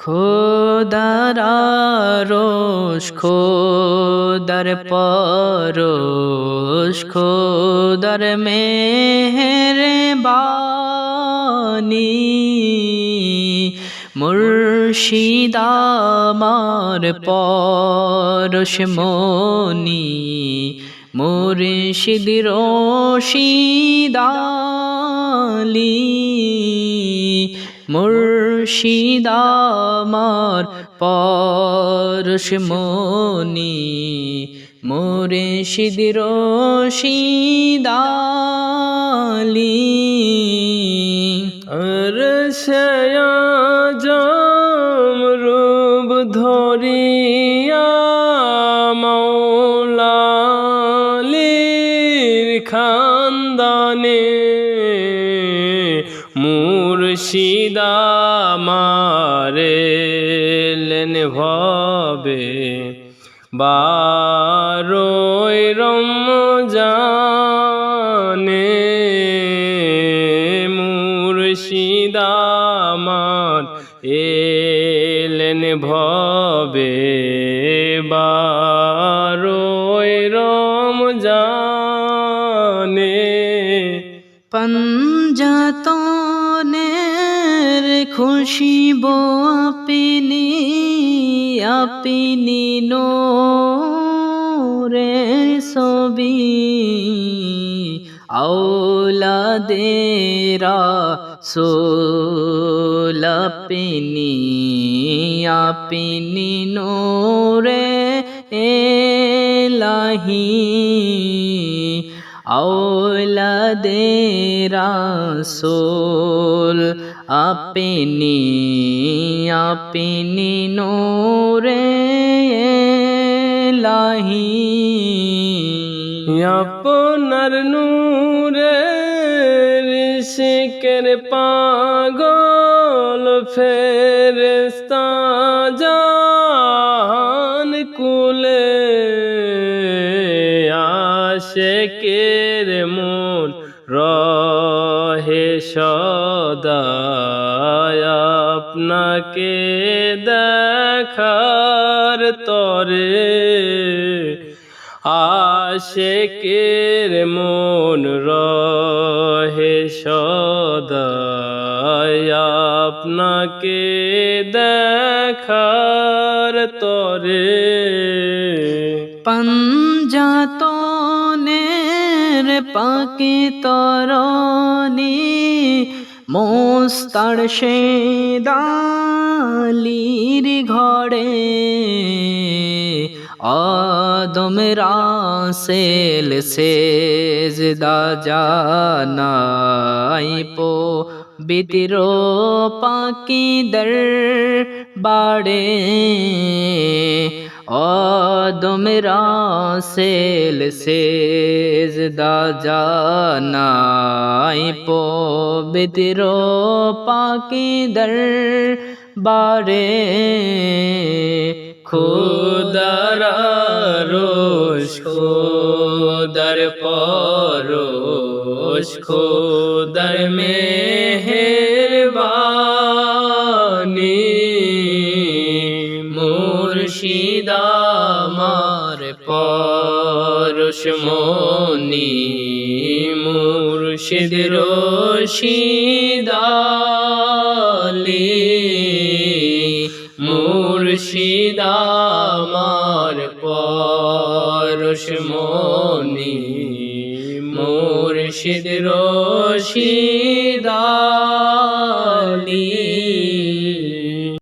খোদার আরশ খোদার পরশ খোদার মেহরবানি মুর্শিদামার পরশ মনি মুর্শিদ রশিদালি মুর্শিদামার পরশ মনি মুর্শিদ রশিদালি। রসয়াজম রূপ ধরিয়া মুর্শিদা মারে লেন ভবে। বারোই রমজানে মুর্শিদামান এলেন ভবে। বারোই রমজানে পঞ্জাতনের খুশিব আপনি আপনি নোরে ছবি। আওলাদেরা সোলাপিনি আপনি নোরে এলাহি। আওলাদেরা সোল আপনি আপনি নোরে লাহি আপনার নূরের শিকের পাগল ফেরেস্তা জান কুলে আশেকের মন রহে সদায় আপনাকে দেখার তরে আশেকের মন রহে সদায় আপনাকে দেখার তরে পঞ্জাতনের পাকে তরণী মোস্তার সেদালির ঘরে। আদম রাসেল সেজদা জানাই পো বিতির পাকি দর বাড়ে আদম রাসেল সেজদা জানাই পো বিতির পাকি দর বাড়ে খোদারা রোশ খোদার পরশ, খোদার মেহেরবানি পরশ মনি মুর্শিদ রশিদালি মুর্শিদামার পরশ মনি মুর্শিদ রশিদা